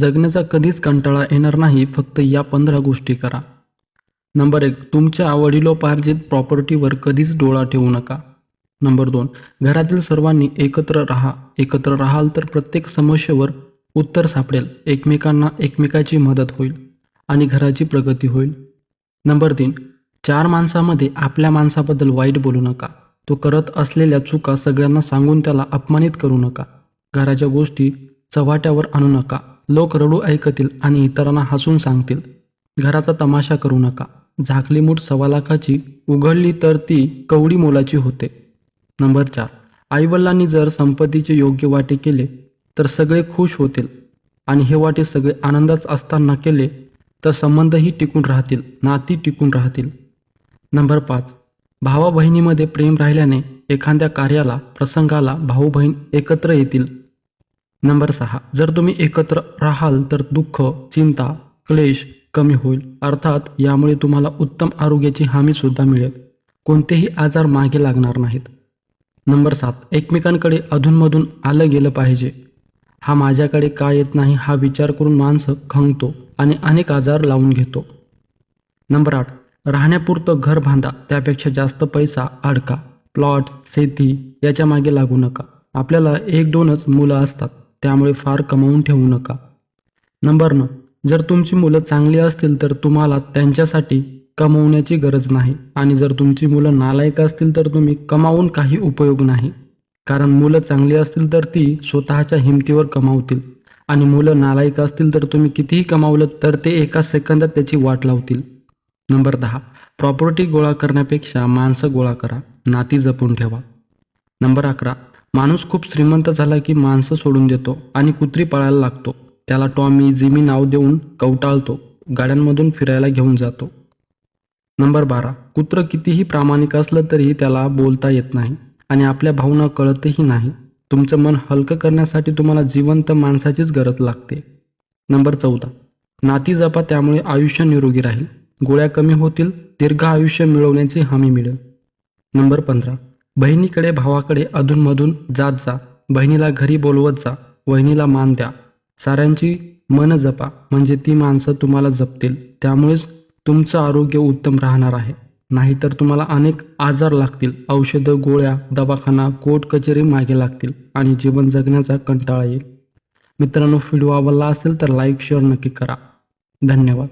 जगण्याचा कधीच कंटाळा येणार नाही फक्त या पंधरा गोष्टी करा. नंबर एक तुमच्या वडिलोपार्जित प्रॉपर्टीवर कधीच डोळा ठेवू नका. नंबर दोन घरातील सर्वांनी एकत्र राहा. एकत्र राहाल तर प्रत्येक समस्येवर उत्तर सापडेल. एकमेकांना एकमेकाची मदत होईल आणि घराची प्रगती होईल. नंबर तीन चार माणसामध्ये आपल्या माणसाबद्दल वाईट बोलू नका. तो करत असलेल्या चुका सगळ्यांना सांगून त्याला अपमानित करू नका. घराच्या गोष्टी चव्हाट्यावर आणू नका. लोक रडू ऐकतील आणि इतरांना हसून सांगतील. घराचा तमाशा करू नका. झाकली मूठ सव्वा लाखाची उघडली तर ती कवडी मोलाची होते. नंबर चार. आईवडिलांनी जर संपत्तीचे योग्य वाटे केले तर सगळे खुश होतील. आणि हे वाटे सगळे आनंदात असताना केले तर संबंधही टिकून राहतील नाती टिकून राहतील. नंबर पाच. भावा बहिणीमध्ये प्रेम राहिल्याने एखाद्या कार्याला प्रसंगाला भाऊ बहीण एकत्र येतील. नंबर सहा जर तुम्ही एकत्र राहाल तर दुःख चिंता क्लेश कमी होईल. अर्थात यामुळे तुम्हाला उत्तम आरोग्याची हमी सुद्धा मिळेल. कोणतेही आजार मागे लागणार नाहीत. नंबर सात एकमेकांकडे अधूनमधून आलं गेलं पाहिजे. हा माझ्याकडे का येत नाही हा विचार करून माणसं खंगतो आणि अनेक आजार लावून घेतो. नंबर आठ राहण्यापुरतं घर बांधा त्यापेक्षा जास्त पैसा अडका. प्लॉट शेती याच्या मागे लागू नका. आपल्याला एक दोनच मुलं असतात. त्यामुळे फार कमावून ठेवू नका. नंबर नऊ जर तुमची मुलं चांगली असतील तर तुम्हाला त्यांच्यासाठी कमवण्याची गरज नाही. आणि जर तुमची मुलं नालायक असतील तर तुम्ही कमावून काही उपयोग नाही. कारण मुलं चांगली असतील तर ती स्वतःच्या हिमतीवर कमावतील. आणि मुलं नालायक असतील तर तुम्ही कितीही कमावलं तर ते एका सेकंदात त्याची वाट लावतील. नंबर दहा प्रॉपर्टी गोळा करण्यापेक्षा माणसं गोळा करा नाती जपून ठेवा. नंबर अकरा माणूस खूप श्रीमंत झाला की माणसं सोडून देतो आणि कुत्री पळायला लागतो. त्याला टॉमी जिमी नाव देऊन कवटाळतो. गाड्यांमधून फिरायला घेऊन जातो. नंबर बारा. कुत्रं कितीही प्रामाणिक असलं तरीही त्याला बोलता येत नाही आणि आपल्या भावना कळतही नाही. तुमचं मन हलकं करण्यासाठी तुम्हाला जिवंत माणसाचीच गरज लागते. नंबर चौदा. नाती जपा त्यामुळे आयुष्य निरोगी राहील. गोळ्या कमी होतील दीर्घ आयुष्य मिळवण्याची हमी मिळेल. नंबर पंधरा. बहिणीकडे भावाकडे अधूनमधून जात जा. बहिणीला घरी बोलवत जा. वहिनीला मान द्या. साऱ्यांची मन जपा. म्हणजे ती माणसं तुम्हाला जपतील. त्यामुळेच तुमचं आरोग्य उत्तम राहणार आहे. नाहीतर तुम्हाला अनेक आजार लागतील. औषधं गोळ्या दवाखाना कोर्ट कचेरी मागे लागतील आणि जीवन जगण्याचा कंटाळा येईल. मित्रांनो व्हिडिओ आवडला असेल तर लाईक शेअर नक्की करा. धन्यवाद.